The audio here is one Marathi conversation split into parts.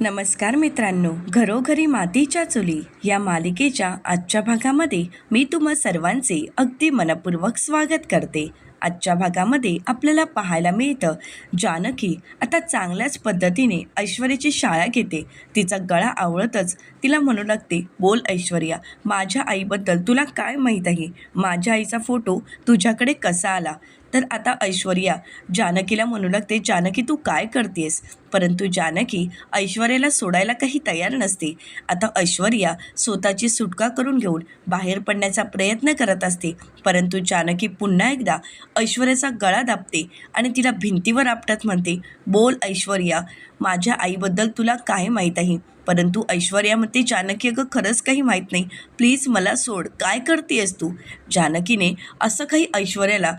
नमस्कार मित्रांनो घरोघरी मातीच्या चुली या मालिकेच्या आजच्या भागामध्ये मी तुम्हा सर्वांचे अगदी मनपूर्वक स्वागत करते. आजच्या भागामध्ये आपल्याला पाहायला मिळतं जानकी आता चांगल्याच पद्धतीने ऐश्वर्याची शाळा घेते. तिचा गळा आवळतच तिला म्हणू लागते बोल ऐश्वर्या माझ्या आईबद्दल तुला काय माहीत आहे? माझ्या आईचा फोटो तुझ्याकडे कसा आला? तर आता ऐश्वर्या जानकीला म्हणू लागते जानकी तू काय करतेस? परंतु जानकी ऐश्वर्याला सोडायला काही तयार नसते. आता ऐश्वर्या स्वतःची सुटका करून घेऊन बाहेर पडण्याचा प्रयत्न करत असते. परंतु जानकी पुन्हा एकदा ऐश्वर्याचा गळा दाबते आणि तिला भिंतीवर आपटत म्हणते बोल ऐश्वर्या माझ्या आईबद्दल तुला काय माहीत आहे? परंतु ऐश्वर्या म्हणते जानकी अगं खरंच काही माहीत नाही. प्लीज मला सोड. काय करतेस तू? जानकीने असं काही ऐश्वर्याला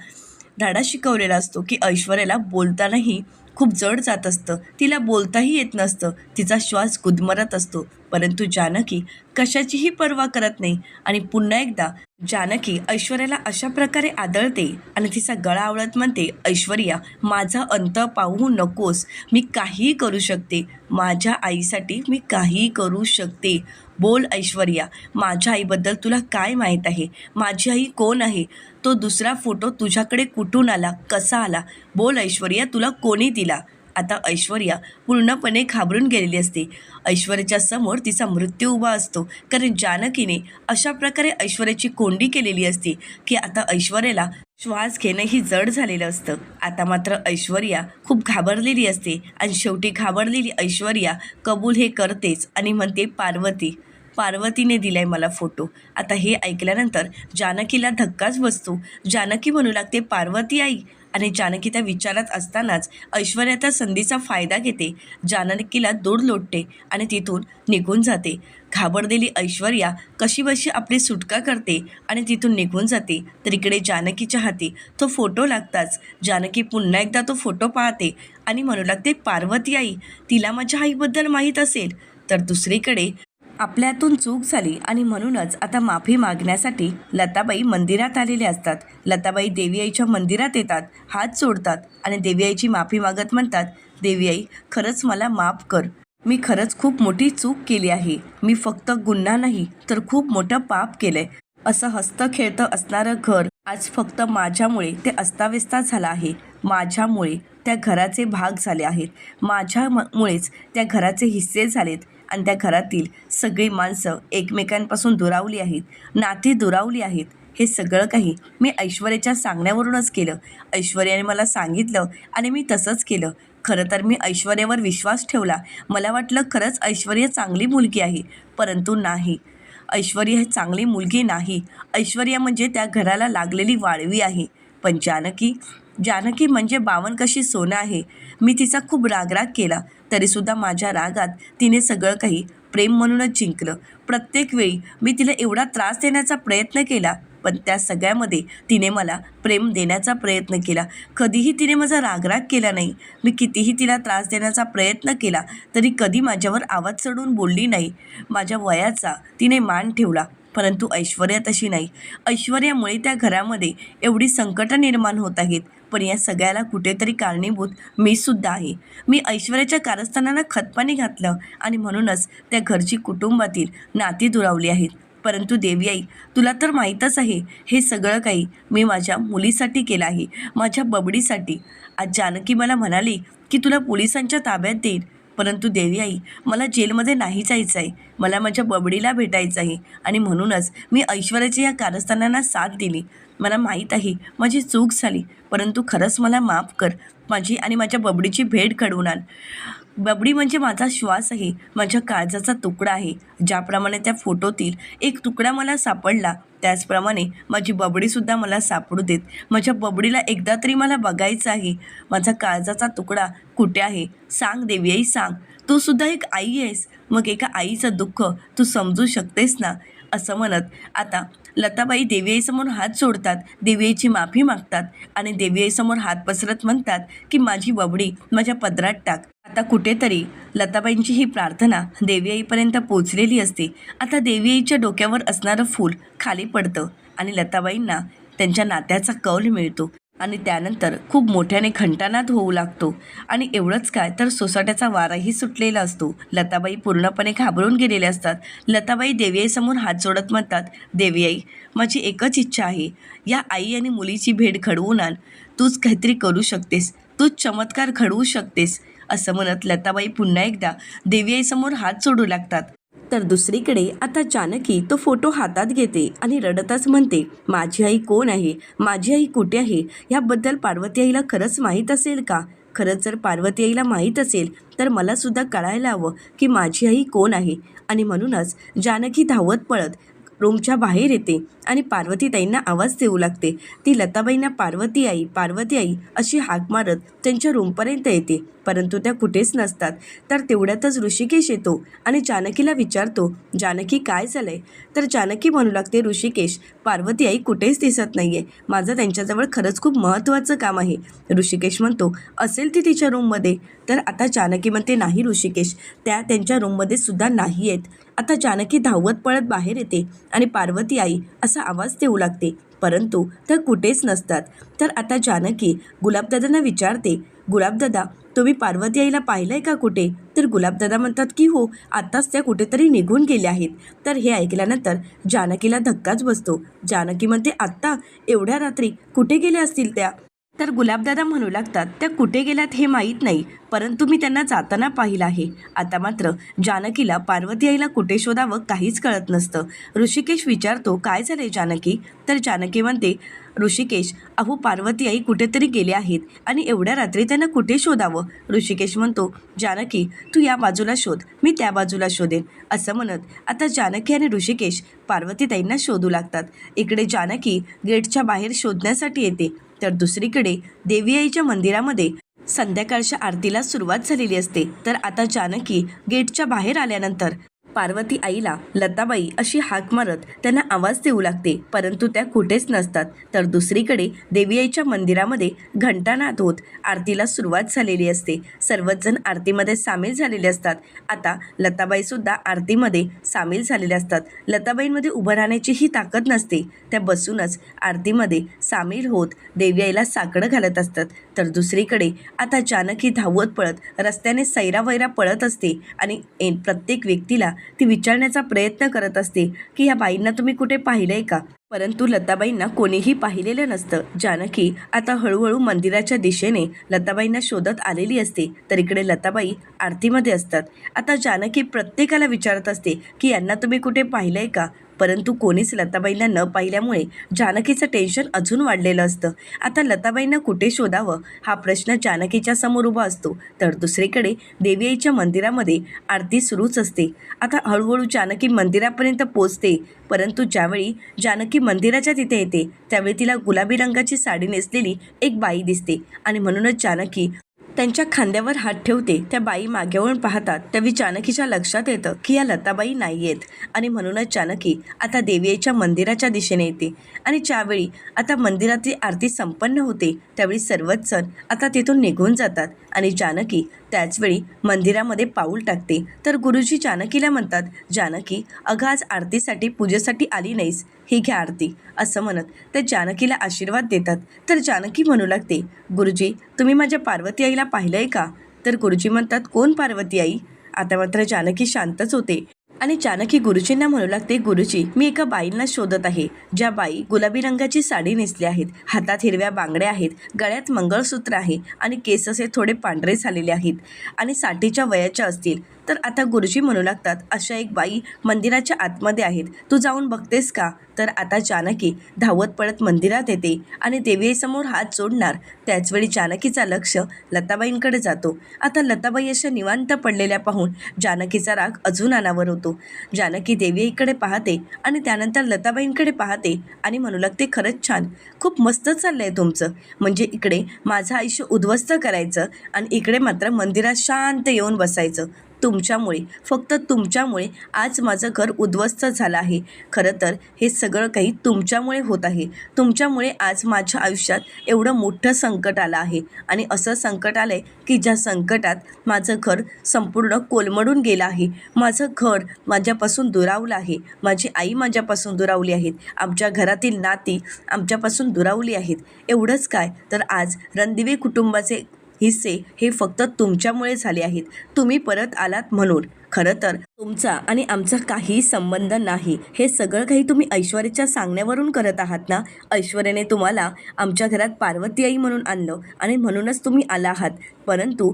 धाडा शिकवलेला असतो की ऐश्वर्याला बोलतानाही खूप जड जात असतं. तिला बोलताही येत नसतं. तिचा श्वास गुदमरत असतो. परंतु जानकी कशाचीही पर्वा करत नाही आणि पुन्हा एकदा जानकी ऐश्वर्याला अशा प्रकारे आदळते आणि तिचा गळा आवळत म्हणते ऐश्वर्या माझा अंत पाहू नकोस. मी काहीही करू शकते. माझ्या आईसाठी मी काहीही करू शकते. बोल ऐश्वर्या. माझ्या आईबद्दल तुला काय माहीत आहे? माझी आई कोण आहे? तो दुसरा फोटो तुझ्याकडे कुठून आला? कसा आला? बोल ऐश्वर्या तुला कोणी दिला? आता ऐश्वर्या पूर्णपणे घाबरून गेलेली असते. ऐश्वर्याच्या समोर तिचा मृत्यू उभा असतो. कारण जानकीने अशा प्रकारे ऐश्वर्याची कोंडी केलेली असते की आता ऐश्वर्याला श्वास घेणंही जड झालेलं असतं. आता मात्र ऐश्वर्या खूप घाबरलेली असते आणि शेवटी घाबरलेली ऐश्वर्या कबूल हे करतेच आणि म्हणते पार्वती पार्वतीने दिलाय मला फोटो. आता हे ऐकल्यानंतर जानकीला धक्काच बसतो. जानकी म्हणू लागते पार्वती आई आणि जानकी त्या विचारात असतानाच ऐश्वर्या त्या संधीचा फायदा घेते. जानकीला दूर लोटते आणि तिथून निघून जाते. घाबरलेली ऐश्वर्या कशीबशी आपली सुटका करते आणि तिथून निघून जाते. तर इकडे जानकीच्या हाती तो फोटो लागताच. जानकी पुन्हा एकदा तो फोटो पाहते आणि म्हणू लागते पार्वती आई तिला माझ्या आईबद्दल माहीत असेल. तर दुसरीकडे आपल्यातून चूक झाली आणि म्हणूनच आता माफी मागण्यासाठी लताबाई मंदिरात आलेल्या असतात. लताबाई देवी आईच्या मंदिरात येतात हात सोडतात आणि देवी आईची माफी मागत म्हणतात देवी आई खरंच मला माफ कर. मी खरंच खूप मोठी चूक केली आहे. मी फक्त गुन्हा नाही तर खूप मोठं पाप केलंय. असं हस्त खेळतं असणारं घर आज फक्त माझ्यामुळे ते अस्ताव्यस्तात झालं आहे. माझ्यामुळे त्या घराचे भाग झाले आहेत. माझ्यामुळेच त्या घराचे हिस्से झालेत. आणि त्या घरातील सगळी माणसं एकमेकांपासून दुरावली आहेत नाती दुरावली आहेत हे सगळं काही मी ऐश्वर्याच्या सांगण्यावरूनच केलं. ऐश्वर्याने मला सांगितलं आणि मी तसंच केलं. खरं तर मी ऐश्वर्यावर विश्वास ठेवला. मला वाटलं खरंच ऐश्वर्या चांगली मुलगी आहे परंतु नाही. ऐश्वर्या ही चांगली मुलगी नाही. ऐश्वर्या म्हणजे त्या घराला लागलेली वाळवी आहे. पण जानकी जानकी म्हणजे बावन कशी सोनं आहे? मी तिचा खूप रागराग केला. तरीसुद्धा माझ्या रागात तिने सगळं काही प्रेम म्हणूनच जिंकलं. प्रत्येक वेळी मी तिला एवढा त्रास देण्याचा प्रयत्न केला पण त्या सगळ्यामध्ये तिने मला प्रेम देण्याचा प्रयत्न केला. कधीही तिने माझा रागराग केला नाही. मी कितीही तिला त्रास देण्याचा प्रयत्न केला तरी कधी माझ्यावर आवाज चढून बोलली नाही. माझ्या वयाचा तिने मान ठेवला परंतु ऐश्वर्या तशी नाही. ऐश्वर्यामुळे त्या घरामध्ये एवढी संकटं निर्माण होत आहेत. पण या सगळ्याला कुठेतरी कारणीभूत मीसुद्धा आहे. मी ऐश्वर्याच्या कारस्थानाला खतपाणी घातलं आणि म्हणूनच त्या घरची कुटुंबातील नाती दुरावली आहेत. परंतु देवी आई तुला तर माहीतच आहे हे सगळं काही मी माझ्या मुलीसाठी केलं आहे माझ्या बबडीसाठी. आज जानकी मला म्हणाली की तुला पोलिसांच्या ताब्यात देईल परंतु देवी आई मला जेलमध्ये नाही जायचं आहे मला माझ्या बबडीला भेटायचं आहे आणि म्हणूनच मी ऐश्वर्याच्या या कारस्थानांना साथ दिली. मला माहीत आहे माझी चूक झाली. परंतु खरंच मला माफ कर. माझी आणि माझ्या बबडीची भेट घडवून आण. बबडी म्हणजे माझा श्वास आहे माझ्या काळजाचा तुकडा आहे. ज्याप्रमाणे त्या फोटोतील एक तुकडा मला सापडला त्याचप्रमाणे माझी बबडीसुद्धा मला सापडू देत. माझ्या बबडीला एकदा तरी मला बघायचं आहे माझा काळजाचा तुकडा कुठे आहे? सांग देवी आई सांग. तू सुद्धा एक आई आहेस मग एका आईचं दुःख तू समजू शकतेस ना? असं म्हणत आता लताबाई देवीआईसमोर हात सोडतात देवीआईची माफी मागतात आणि देवीआईसमोर हात पसरत म्हणतात की माझी बबडी माझ्या पदरात टाक. आता कुठेतरी लताबाईंची ही प्रार्थना देवीआईपर्यंत पोचलेली असते. आता देवीआईच्या डोक्यावर असणारं फूल खाली पडतं आणि लताबाईंना त्यांच्या नात्याचा कौल मिळतो आणि त्यानंतर खूप मोठ्याने घंटानाद होऊ लागतो. आणि एवढंच काय तर सोसाट्याचा वाराही सुटलेला असतो. लताबाई पूर्णपणे घाबरून गेलेल्या असतात. लताबाई देवीआईसमोर हात जोडत म्हणतात देवीआई माझी एकच इच्छा आहे. या आई आणि मुलीची भेट घडवून आण. तूच काहीतरी करू शकतेस. तूच चमत्कार घडवू शकतेस. असं म्हणत लताबाई पुन्हा एकदा देवीआईसमोर हात सोडू लागतात. तर दुसरीकडे आता जानकी तो फोटो हातात घेते आणि रडतच म्हणते माझी आई कोण आहे? माझी आई कुठे आहे? ह्याबद्दल पार्वती आईला खरंच माहीत असेल का? खरंच जर पार्वती आईला माहीत असेल तर मला सुद्धा कळायला हवं की माझी आई कोण आहे. आणि म्हणूनच जानकी धावत पळत रूमच्या बाहेर येते आणि पार्वतीताईंना आवाज देऊ लागते. ती लताबाईंना पार्वती आई पार्वती आई अशी हाक मारत त्यांच्या रूमपर्यंत येते. परंतु त्या कुठेच नसतात. तर तेवढ्यातच ऋषिकेश येतो आणि जानकीला विचारतो जानकी काय झालंय? तर जानकी म्हणू लागते ऋषिकेश पार्वती आई कुठेच दिसत नाही आहे माझं त्यांच्याजवळ खरंच खूप महत्त्वाचं काम आहे. ऋषिकेश म्हणतो असेल ती तिच्या रूममध्ये. तर आता जानकी म्हणते नाही ऋषिकेश त्या त्यांच्या रूममध्ये सुद्धा नाही आहेत आता जानकी धावत पळत बाहेर येते आणि पार्वती आई असा आवाज देऊ लागते परंतु त्या कुठेच नसतात. तर आता जानकी गुलाबदादांना विचारते गुलाबदादा तुम्ही पार्वती आईला पाहिलंय का कुठे? तर गुलाबदादा म्हणतात की हो आत्ताच त्या कुठेतरी निघून गेल्या आहेत. तर हे ऐकल्यानंतर जानकीला धक्काच बसतो. जानकी म्हणते आत्ता एवढ्या रात्री कुठे गेल्या असतील त्या? तर गुलाबदादा म्हणू लागतात त्या कुठे गेल्यात हे माहीत नाही परंतु मी त्यांना जाताना पाहिलं आहे. आता मात्र जानकीला पार्वती आईला कुठे शोधावं काहीच कळत नसतं. ऋषिकेश विचारतो काय झालंय जानकी? तर जानकी म्हणते ऋषिकेश अहो पार्वती आई कुठेतरी गेले आहेत आणि एवढ्या रात्री त्यांना कुठे शोधावं? ऋषिकेश म्हणतो जानकी तू या बाजूला शोध मी त्या बाजूला शोधेन. असं म्हणत आता जानकी आणि ऋषिकेश पार्वतीताईंना शोधू लागतात. इकडे जानकी गेटच्या बाहेर शोधण्यासाठी येते. तर दुसरीकडे देवी आईच्या मंदिरामध्ये संध्याकाळच्या आरतीला सुरुवात झालेली असते. तर आता जानकी गेटच्या बाहेर आल्यानंतर पार्वती आईला लताबाई अशी हाक मारत त्यांना आवाज देऊ लागते. परंतु त्या कुठेच नसतात. तर दुसरीकडे देवी आईच्या मंदिरामध्ये घंटानाद होत आरतीला सुरुवात झालेली असते. सर्वच जण आरतीमध्ये सामील झालेले असतात. आता लताबाईसुद्धा आरतीमध्ये सामील झालेल्या असतात. लताबाईंमध्ये उभं राहण्याची ही ताकद नसते. त्या बसूनच आरतीमध्ये सामील होत देवी आईला साकडं घालत असतात. तर दुसरीकडे आता जानकी धावत पळत रस्त्याने सैरावैरा पळत असते आणि प्रत्येक व्यक्तीला ती विचारण्याचा प्रयत्न करत असते की ह्या बाईंना तुम्ही कुठे पाहिलंय का? परंतु लताबाईंना कोणीही पाहिलेलं नसतं. जानकी आता हळूहळू मंदिराच्या दिशेने लताबाईंना शोधत आलेली असते. तर इकडे लताबाई आरतीमध्ये असतात. आता जानकी प्रत्येकाला विचारत असते की यांना तुम्ही कुठे पाहिलंय का? परंतु कोणीच लताबाईंना न पाहिल्यामुळे जानकीचं टेन्शन अजून वाढलेलं असतं. आता लताबाईंना कुठे शोधावं? हा प्रश्न जानकीच्या समोर उभा असतो. तर दुसरीकडे देवी आईच्या मंदिरामध्ये आरती सुरूच असते. आता हळूहळू जानकी मंदिरापर्यंत पोचते. परंतु ज्यावेळी जानकी मंदिराच्या तिथे येते. त्यावेळी तिला गुलाबी रंगाची साडी नेसलेली एक बाई दिसते आणि म्हणूनच जानकी त्यांच्या खांद्यावर हात ठेवते. त्या बाई मागेवळून पाहतात. त्यावेळी जानकीच्या लक्षात येतं की या लताबाई नाही आहेत आणि म्हणूनच जानकी आता देवीच्या मंदिराच्या दिशेने येते आणि ज्यावेळी आता मंदिरातली आरती संपन्न होते त्यावेळी सर्वच जण आता तिथून निघून जातात आणि जानकी त्याचवेळी मंदिरामध्ये पाऊल टाकते. तर गुरुजी जानकीला म्हणतात जानकी अगं आज आरतीसाठी पूजेसाठी आली नाहीस. ही घ्या आरती. असं म्हणत ते जानकीला आशीर्वाद देतात. तर जानकी म्हणू लागते गुरुजी तुम्ही माझ्या पार्वती आईला पाहिलंय का? तर गुरुजी म्हणतात कोण पार्वती आई? आता मात्र जानकी शांतच होते. आणि जानकी गुरुजींना म्हणू लागते गुरुजी मी एका बाईंना शोधत आहे. ज्या बाई गुलाबी रंगाची साडी नेसली आहेत हातात हिरव्या बांगड्या आहेत गळ्यात मंगळसूत्र आहे आणि केस असे थोडे पांढरे झालेले आहेत आणि साठीच्या वयाच्या असतील. तर आता गुरुजी म्हणू लागतात अशा एक बाई मंदिराच्या आतमध्ये आहेत. तू जाऊन बघतेस का? तर आता जानकी धावत पळत मंदिरात येते आणि देवीसमोर हात जोडणार. त्याचवेळी जानकीचा लक्ष लताबाईंकडे जातो. आता लताबाई अशा निवांत पडलेल्या पाहून जानकीचा राग अजून अनावर होतो. जानकी देवीकडे पाहते आणि त्यानंतर लताबाईंकडे पाहते आणि म्हणू लागते खरंच छान. खूप मस्त चाललं आहे तुमचं. म्हणजे इकडे माझं आयुष्य उद्ध्वस्त करायचं आणि इकडे मात्र मंदिरात शांत येऊन बसायचं. तुमच्यामुळे फक्त तुमच्यामुळे आज माझं घर उद्ध्वस्त झालं आहे. खरं तर हे सगळं काही तुमच्यामुळे होत आहे. तुमच्यामुळे आज माझ्या आयुष्यात एवढं मोठं संकट आलं आहे. आणि असं संकट आलं आहे की ज्या संकटात माझं घर संपूर्ण कोलमडून गेलं आहे. माझं घर माझ्यापासून दुरावलं आहे. माझी आई माझ्यापासून दुरावली आहेत. आमच्या घरातील नाती आमच्यापासून दुरावली आहेत. एवढंच काय? तर आज रणदिवे कुटुंबाचे हिस्से हे फक्त तुमच्यामुळे झाले आहेत. तुम्ही परत आलात म्हणून. खरं तर तुमचा आणि आमचा काही संबंध नाही. हे सगळं काही तुम्ही ऐश्वर्याच्या सांगण्यावरून करत आहात ना? ऐश्वर्याने तुम्हाला आमच्या घरात पार्वती आई म्हणून आणलं आणि म्हणूनच तुम्ही आला आहात. परंतु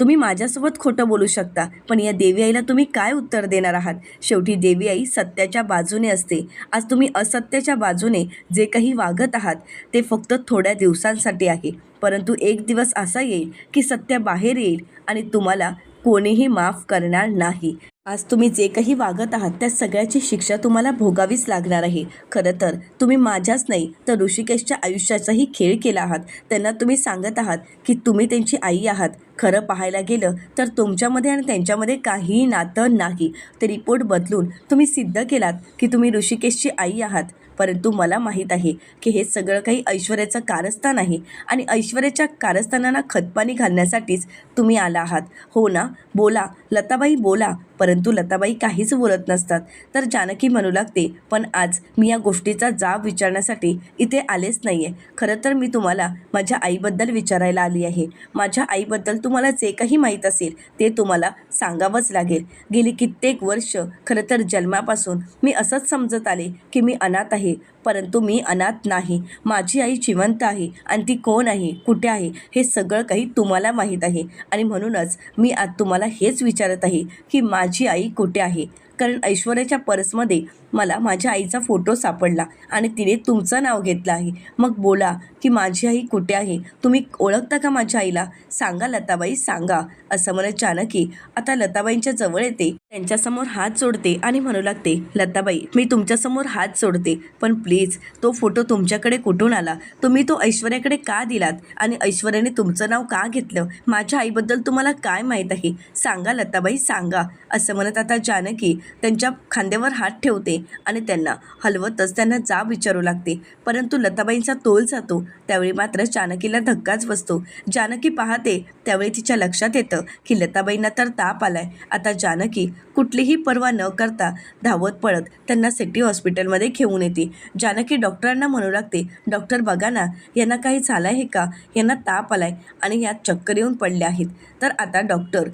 तुम्ही माझ्यासोबत खोटं बोलू शकता पण या देवी आईला तुम्ही काय उत्तर देणार आहात? शेवटी देवी आई सत्याच्या बाजूने असते. आज तुम्ही असत्याच्या बाजूने जे काही वागत आहात ते फक्त थोड्या दिवसांसाठी आहे. परंतु एक दिवस असा येईल की सत्य बाहेर येईल आणि तुम्हाला कोणीही माफ करणार नाही. आज तुम्ही जे काही वागत आहात त्या सगळ्याची शिक्षा तुम्हाला भोगावीच लागणार आहे. खरं तर तुम्ही माझ्याच नाही तर ऋषिकेशच्या आयुष्याचाही खेळ केला आहात. त्यांना तुम्ही सांगत आहात की तुम्ही त्यांची आई आहात. खरं पाहायला गेलं तर तुमच्यामध्ये आणि त्यांच्यामध्ये काहीही नातं नाही. ते रिपोर्ट बदलून तुम्ही सिद्ध केलात की तुम्ही ऋषिकेशची आई आहात. परंतु मला माहीत आहे की हे सगळं काही ऐश्वर्याचं कारस्थान आहे आणि ऐश्वर्याच्या कारस्थानांना खतपाणी घालण्यासाठीच तुम्ही आला आहात. हो ना? बोला. लताबाई बोला. परंतु लताबाई काहीच बोलत नसतात. तर जानकी म्हणू लागते पण आज मी या गोष्टीचा जाब विचारण्यासाठी इथे आलेच नाही आहे खरं तर मी तुम्हाला माझ्या आईबद्दल विचारायला आली आहे. माझ्या आईबद्दल तुम्हाला जे काही माहीत असेल ते तुम्हाला सांगावंच लागेल. गेली कित्येक वर्ष खरं तर जन्मापासून मी असंच समजत आले की मी अनाथ आहे. परंतु मी अनाथ नाही. माझी आई जिवंत आहे आणि ती कोण आहे कुठे आहे हे सगळं काही तुम्हाला माहीत आहे. आणि म्हणूनच मी आज तुम्हाला हेच विचारत आहे की माझी आई कुठे आहे? कारण ऐश्वर्याच्या पर्समध्ये मला माझ्या आईचा फोटो सापडला आणि तिने तुमचं नाव घेतलं आहे. मग बोला की माझी आई कुठे आहे? तुम्ही ओळखता का माझ्या आईला? सांगा लताबाई सांगा असं म्हणत जानकी आता लताबाईंच्या जवळ येते. त्यांच्यासमोर हात जोडते आणि म्हणू लागते लताबाई मी तुमच्यासमोर हात जोडते पण प्लीज तो फोटो तुमच्याकडे कुठून आला? तुम्ही तो ऐश्वर्याकडे का दिलात? आणि ऐश्वर्याने तुमचं नाव का घेतलं? माझ्या आईबद्दल तुम्हाला काय माहीत आहे? सांगा लताबाई सांगा असं म्हणत आता जानकी त्यांच्या खांद्यावर हात ठेवते. आणि त्यांना हलवतच त्यांना जाब विचारू लागते. परंतु लताबाईंचा तोल जातो. त्यावेळी मात्र जानकीला धक्काच बसतो. जानकी पाहते त्यावेळी तिच्या लक्षात येतं की लताबाईंना तर ताप आलाय. आता जानकी कुठलीही पर्वा न करता धावत पळत त्यांना सिटी हॉस्पिटलमध्ये घेऊन येते. जानकी डॉक्टरांना म्हणू लागते डॉक्टर बघा ना यांना काही झालं आहे का? यांना ताप आलाय आणि यात चक्कर येऊन पडले आहेत. तर आता डॉक्टर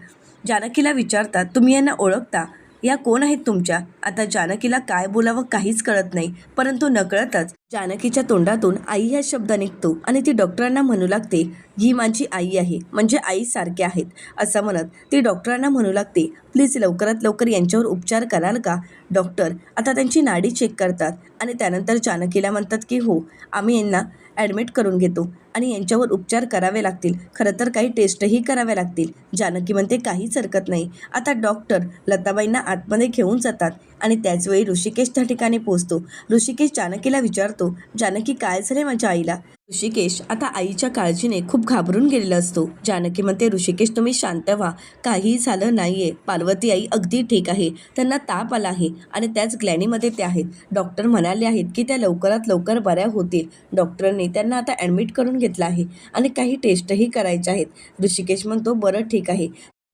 जानकीला विचारतात तुम्ही यांना ओळखता? या कोण आहेत तुमच्या? आता जानकीला काय बोलावं काहीच कळत नाही परंतु नकळतच जानकीच्या तोंडातून आई ह्या शब्द निघतो आणि ती डॉक्टरांना म्हणू लागते ही माझी आई आहे म्हणजे आई आहेत असं म्हणत ती डॉक्टरांना म्हणू लागते प्लीज लवकरात लवकर यांच्यावर उपचार कराल का? डॉक्टर आता त्यांची नाडी चेक करतात आणि त्यानंतर जानकीला म्हणतात की हो आम्ही यांना ॲडमिट करून घेतो आणि यांच्यावर उपचार करावे लागतील खरं तर काही टेस्टही कराव्या लागतील. जानकी म्हणते काहीच हरकत नाही. आता डॉक्टर लताबाईंना आतमध्ये घेऊन जातात आणि त्याचवेळी ऋषिकेश त्या ठिकाणी पोहोचतो. ऋषिकेश जानकीला विचारतो जानकी काय झाले माझ्या आईला? ऋषिकेश आता आईच्या काळजीने खूप घाबरून गेलेला असतो. जानकी म्हणते ऋषिकेश तुम्ही शांत व्हा. काहीही झालं नाहीये. पार्वती आई अगदी ठीक आहे. त्यांना ताप आला आहे आणि त्याच ग्लॅनीमध्ये ते आहेत. डॉक्टर म्हणाले आहेत की त्या लवकरात लवकर बऱ्या होतील. डॉक्टरांनी त्यांना आता ॲडमिट करून घेतलं आहे आणि काही टेस्टही करायच्या आहेत. ऋषिकेश म्हणतो बरं ठीक आहे.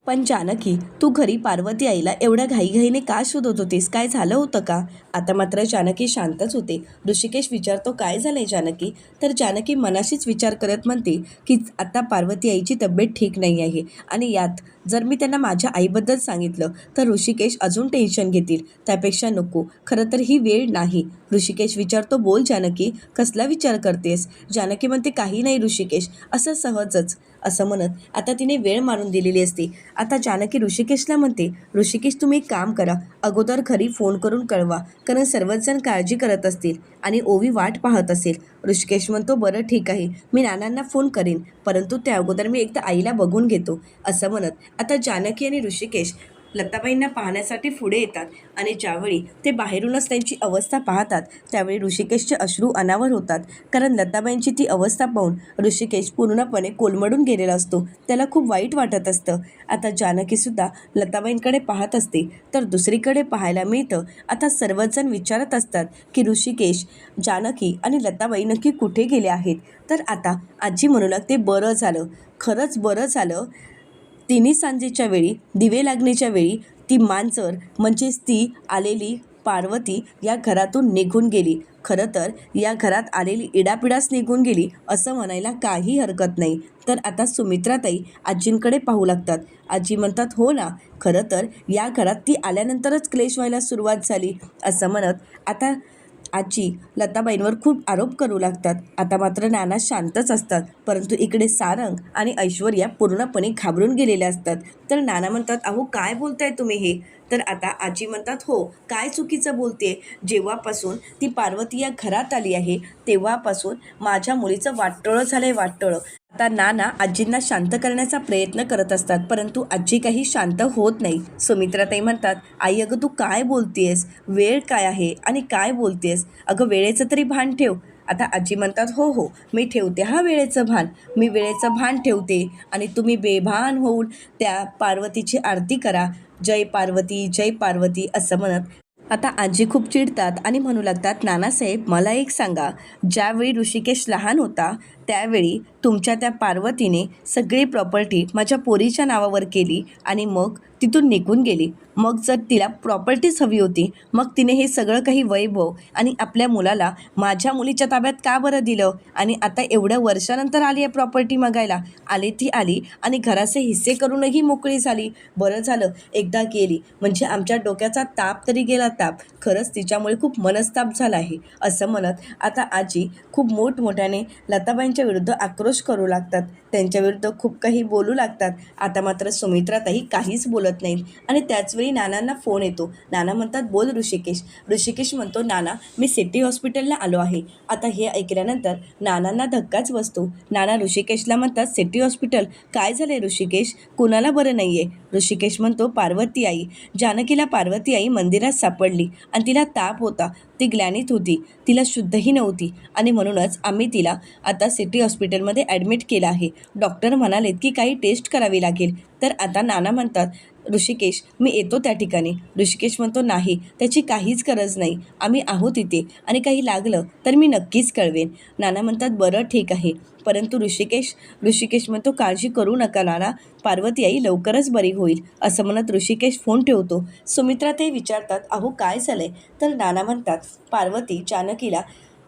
पण जानकी तू घरी पार्वती आईला एवढ्या घाईघाईने का शोधत होतीस? काय झालं होतं का? आता मात्र जानकी शांतच होते. ऋषिकेश विचारतो काय झालंय जानकी? तर जानकी मनाशीच विचार करत म्हणते की आता पार्वती आईची तब्येत ठीक नाही आहे आणि यात जर मी त्यांना माझ्या आईबद्दल सांगितलं तर ऋषिकेश अजून टेन्शन घेतील. त्यापेक्षा नको. खरं तर ही वेळ नाही. ऋषिकेश विचारतो बोल जानकी कसला विचार करतेस? जानकी म्हणते काही नाही ऋषिकेश. असं सहजच. असं म्हणत आता तिने वेळ मारून दिलेली असते. आता जानकी ऋषिकेशला म्हणते ऋषिकेश तुम्ही एक काम करा. अगोदर घरी फोन करून कळवा. कारण सर्वचजण काळजी करत असतील आणि ओवी वाट पाहत असेल. ऋषिकेश म्हणतो बरं ठीक आहे. मी नानांना फोन करीन. परंतु त्या अगोदर मी एकदा आईला बघून घेतो. असं म्हणत. आता जानकी आणि ऋषिकेश लताबाईंना पाहण्यासाठी पुढे येतात आणि ज्यावेळी ते बाहेरूनच त्यांची अवस्था पाहतात त्यावेळी ऋषिकेशचे अश्रू अनावर होतात. कारण लताबाईंची ती अवस्था पाहून ऋषिकेश पूर्णपणे कोलमडून गेलेला असतो. त्याला खूप वाईट वाटत असतं. आता जानकीसुद्धा लताबाईंकडे पाहत असते. तर दुसरीकडे पाहायला मिळतं. आता सर्वजण विचारत असतात की ऋषिकेश जानकी आणि लताबाई नक्की कुठे गेले आहेत? तर आता आजी म्हणू लागते बरं झालं. खरंच बरं झालं. तिन्ही सांजेच्या वेळी दिवे लागण्याच्या वेळी ती मांजर म्हणजेच ती आलेली पार्वती या घरातून निघून गेली. खरं तर या घरात आलेली इडापिडाच निघून गेली असं म्हणायला काही हरकत नाही. तर आता सुमित्राताई आजींकडे पाहू लागतात. आजी म्हणतात हो ना खरं तर या घरात ती आल्यानंतरच क्लेश व्हायला सुरुवात झाली असं म्हणत आता आजी लताबाईंवर खूप आरोप करू लागतात. आता मात्र नाना शांतच असतात. परंतु इकडे सारंग आणि ऐश्वर्या पूर्णपणे घाबरून गेलेल्या असतात. तर नाना म्हणतात अहो काय बोलताय तुम्ही हे? तर आता आजी म्हणतात हो काय चुकीचं बोलते? जेव्हापासून ती पार्वती या घरात आली आहे तेव्हापासून माझ्या मुलीचं वाटोळं झालं आहे वाटोळं. आता नाना आजींना शांत करण्याचा प्रयत्न करत असतात परंतु आजी काही शांत होत नाही. सुमित्राताई म्हणतात आई अगं तू काय बोलतेस? वेळ काय आहे? आणि काय बोलतेस? अगं वेळेचं तरी भान ठेव. आता आजी म्हणतात हो हो मी ठेवते हा वेळेचं भान. मी वेळेचं भान ठेवते आणि तुम्ही बेभान होऊन त्या पार्वतीची आरती करा. जय पार्वती जय पार्वती असं म्हणत आता आजी खूप चिडतात आणि म्हणू लागतात नानासाहेब मला एक सांगा. ज्यावेळी ऋषिकेश लहान होता त्यावेळी तुमच्या त्या पार्वतीने सगळी प्रॉपर्टी माझ्या पोरीच्या नावावर केली आणि मग तिथून निघून गेली. मग जर तिला प्रॉपर्टीच हवी होती मग तिने हे सगळं काही वैभव आणि आपल्या मुलाला माझ्या मुलीच्या ताब्यात का बरं दिलं? आणि आता एवढ्या वर्षानंतर आली आहे प्रॉपर्टी मागायला. आली ती आली आणि घराचे हिस्से करूनही मोकळी झाली. बरं झालं एकदा गेली. म्हणजे आमच्या डोक्याचा ताप तरी गेला ताप. खरंच तिच्यामुळे खूप मनस्ताप झाला आहे. असं म्हणत आता आजी खूप मोठमोठ्याने लताबाईंच्या विरुद्ध आक्रोश करू लागतात. त्यांच्याविरुद्ध खूप काही बोलू लागतात. आता मात्र सुमित्राताई काहीच बोलत नाहीत. आणि त्याचवेळी नानांना फोन येतो. नाना म्हणतात बोल ऋषिकेश. ऋषिकेश म्हणतो नाना मी सिटी हॉस्पिटलला आलो आहे. आता हे ऐकल्यानंतर नानांना धक्काच बसतो. नाना ऋषिकेशला म्हणतात सिटी हॉस्पिटल काय झालंय ऋषिकेश? कुणाला बरं नाही आहे ऋषिकेश म्हणतो पार्वती आई. जानकीला पार्वती आई मंदिरात सापडली आणि तिला ताप होता. ती ग्लॅनित होती. तिला शुद्धही नव्हती आणि म्हणूनच आम्ही तिला आता सिटी हॉस्पिटलमध्ये ॲडमिट केलं आहे. डॉक्टर म्हणालेत की काही टेस्ट करावी लागेल. तर आता नाना म्हणतात ऋषिकेश. मी येतो त्या ठिकाणी. ऋषिकेश म्हणतो नाही त्याची काहीच गरज नाही. आम्ही आहोत इथे. आणि काही लागलं तर मी नक्कीच कळवेन. नाना म्हणतात बरं ठीक आहे. परंतु ऋषिकेश ऋषिकेश म्हणतो काळजी करू नका नाना. पार्वती आई लवकरच बरी होईल. असं म्हणत ऋषिकेश फोन ठेवतो. सुमित्रा ते विचारतात अहो काय झालंय? तर नाना म्हणतात पार्वती जानकीला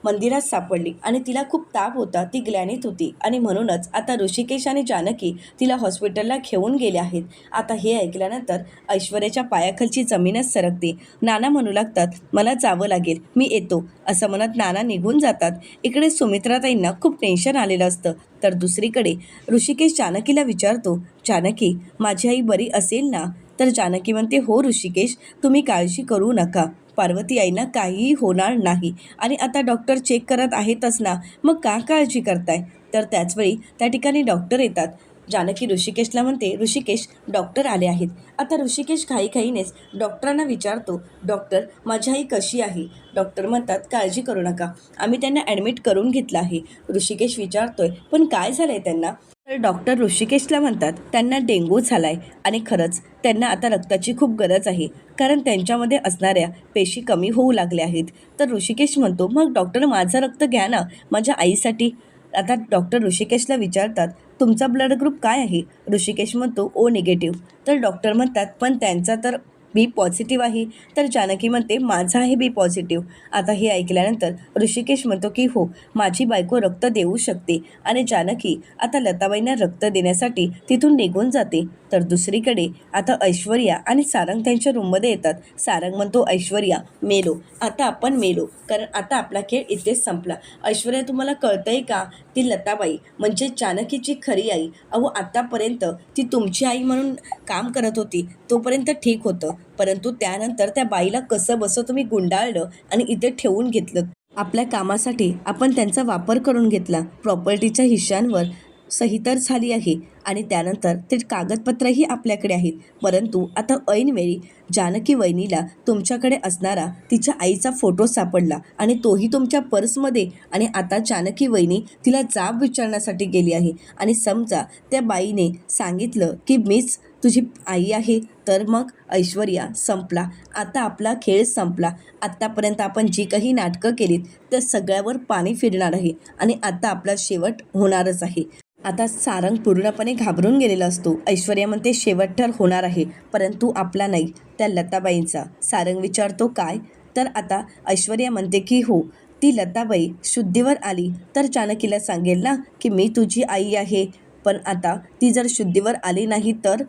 मंदिरात सापडली आणि तिला खूप ताप होता ती ग्लॅनीत होती आणि म्हणूनच आता ऋषिकेश आणि जानकी तिला हॉस्पिटलला घेऊन गेले आहेत. आता हे ऐकल्यानंतर ऐश्वर्याच्या पायाखालची जमीनच सरकते. नाना म्हणू लागतात मला जावं लागेल मी येतो. असं म्हणत नाना निघून जातात. इकडे सुमित्राताईंना खूप टेन्शन आलेलं असतं. तर दुसरीकडे ऋषिकेश जानकीला विचारतो जानकी माझी आई बरी असेल ना? तर जानकी म्हणते हो ऋषिकेश तुम्ही काळजी करू नका. पार्वती आईना काहीही होणार नाही. आणि आता डॉक्टर चेक करत आहेतच ना मग का काळजी करताय? तर त्याचवेळी त्या ठिकाणी डॉक्टर येतात. जानकी ऋषिकेशला म्हणते ऋषिकेश डॉक्टर आले आहेत. आता ऋषिकेश घाईघाईनेच डॉक्टरांना विचारतो डॉक्टर माझी आई कशी आहे? डॉक्टर म्हणतात काळजी करू नका. आम्ही त्यांना ॲडमिट करून घेतलं आहे. ऋषिकेश विचारतोय पण काय झालं आहे त्यांना? तर डॉक्टर ऋषिकेशला म्हणतात त्यांना डेंग्यू झालाय आणि खरंच त्यांना आता रक्ताची खूप गरज आहे कारण त्यांच्यामध्ये असणाऱ्या पेशी कमी होऊ लागल्या आहेत. तर ऋषिकेश म्हणतो मग डॉक्टर माझं रक्त घ्या ना माझ्या आईसाठी. आता डॉक्टर ऋषिकेशला विचारतात तुमचा ब्लड ग्रुप काय आहे? ऋषिकेश म्हणतो ओ निगेटिव्ह. तर डॉक्टर म्हणतात पण त्यांचा तर बी पॉझिटिव्ह आहे. तर जानकी म्हणते माझा आहे बी पॉझिटिव्ह. आता हे ऐकल्यानंतर ऋषिकेश म्हणतो की हो माझी बायको रक्त देऊ शकते आणि जानकी आता लताबाईंना रक्त देण्यासाठी तिथून निघून जाते. तर दुसरीकडे आता ऐश्वर्या आणि सारंग त्यांच्या रूममध्ये येतात. सारंग म्हणतो ऐश्वर्या मेलो. आता आपण मेलो. कारण आता आपला खेळ इथेच संपला. ऐश्वर्या तुम्हाला कळतंय का? ती लताबाई म्हणजे जानकीची खरी आई. अहो आतापर्यंत ती तुमची आई म्हणून काम करत होती तोपर्यंत ठीक होतं. परंतु त्यानंतर त्या बाईला कसं बसं तुम्ही गुंडाळलं आणि इथे ठेवून घेतलं. आपल्या कामासाठी आपण त्यांचा वापर करून घेतला. प्रॉपर्टीच्या हिश्श्यांवर सही तर झाली आहे आणि त्यानंतर ते कागदपत्रही आपल्याकडे आहेत. परंतु आता ऐनवेळी जानकी वहिनीला तुमच्याकडे असणारा तिच्या आईचा फोटो सापडला आणि तोही तुमच्या पर्समध्ये आणि आता जानकी वहिनी तिला जाब विचारण्यासाठी गेली आहे. आणि समजा त्या बाईने सांगितलं की मीच तुझी आई आहे तर मग ऐश्वर्या संपला. आता आपला खेळ संपला. आत्तापर्यंत आपण जी काही नाटकं केलीत त्या सगळ्यावर पाणी फिरणार आहे आणि आता आपला शेवट होणारच आहे. आता सारंग पूर्णपणे घाबरून गेलेला असतो. ऐश्वर्या म्हणते शेवट ठर होणार आहे. परंतु आपला नाही त्या लताबाईंचा. सारंग विचारतो काय? तर आता ऐश्वर्या म्हणते की हो ती लताबाई शुद्धीवर आली तर जानकीला सांगेल ना की मी तुझी आई आहे. पण आता ती जर शुद्धीवर आली नाही तर?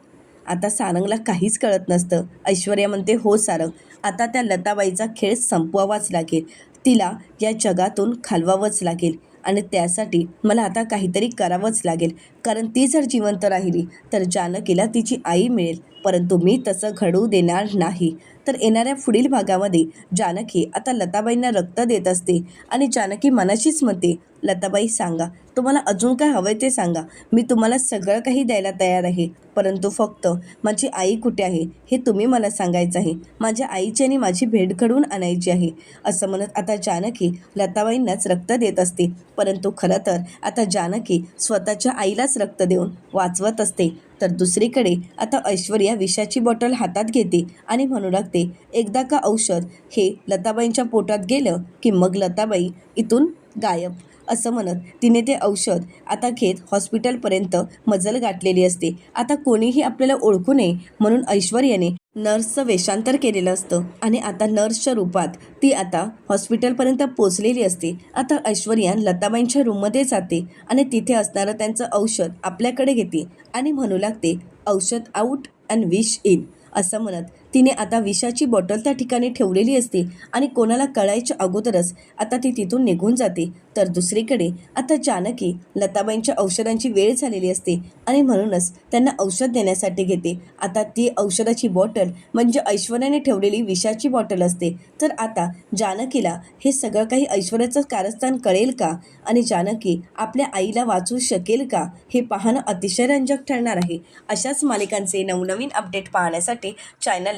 आता सारंगला काहीच कळत नसतं. ऐश्वर्या म्हणते हो सारंग आता त्या लताबाईचा खेळ संपवावाच लागेल. तिला या जगातून खालवावंच लागेल. आणि त्यासाठी मला आता काहीतरी करावंच लागेल. कारण ती जर जिवंत राहिली तर जानकीला तिची आई मिळेल. परंतु मी तसं घडवू देणार नाही. तर येणाऱ्या पुढील भागामध्ये जानकी आता लताबाईंना रक्त देत असते आणि जानकी मनाशीच म्हणते लताबाई सांगा. तुम्हाला अजून काय हवं ते सांगा. मी तुम्हाला सगळं काही द्यायला तयार आहे. परंतु फक्त माझी आई कुठे आहे हे तुम्ही मला सांगायचं आहे. माझ्या आईची आणि माझी भेट घडवून आणायची आहे. असं म्हणत आता जानकी लताबाईंनाच रक्त देत असते. परंतु खरं तर आता जानकी स्वतःच्या आईलाच रक्त देऊन वाचवत असते. तर दुसरीकडे आता ऐश्वर्या विषाची बॉटल हातात घेते आणि म्हणू लागते एकदा का औषध? हे लताबाईंच्या पोटात गेलं की मग लताबाई इथून गायब. असं म्हणत तिने ते औषध आता घेत हॉस्पिटलपर्यंत मजल गाठलेली असते. आता कोणीही आपल्याला ओळखू नये म्हणून ऐश्वर्याने नर्सचं वेषांतर केलेलं असतं आणि आता नर्सच्या रूपात ती आता हॉस्पिटलपर्यंत पोचलेली असते. आता ऐश्वर्या लताबाईंच्या रूममध्ये जाते आणि तिथे असणारं त्यांचं औषध आपल्याकडे घेते आणि म्हणू लागते औषध आऊट अँड विश इन असं म्हणत तिने आता विषाची बॉटल त्या ठिकाणी ठेवलेली असते आणि कोणाला कळायच्या अगोदरच आता ती तिथून निघून जाते. तर दुसरीकडे आता जानकी लताबाईंच्या औषधांची वेळ झालेली असते आणि म्हणूनच त्यांना औषध देण्यासाठी घेते. आता ती औषधाची बॉटल म्हणजे ऐश्वर्याने ठेवलेली विषाची बॉटल असते. तर आता जानकीला हे सगळं काही ऐश्वर्याचं कारस्थान कळेल का? आणि जानकी आपल्या आईला वाचू शकेल का? हे पाहणं अतिशय रंजक ठरणार आहे. अशाच मालिकांचे नवनवीन अपडेट पाहण्यासाठी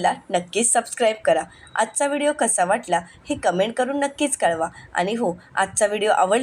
चॅनलला नक्कीच सबस्क्राईब करा. आजचा व्हिडिओ कसा वाटला हे कमेंट करून नक्कीच कळवा. आणि हो आजचा व्हिडिओ आवड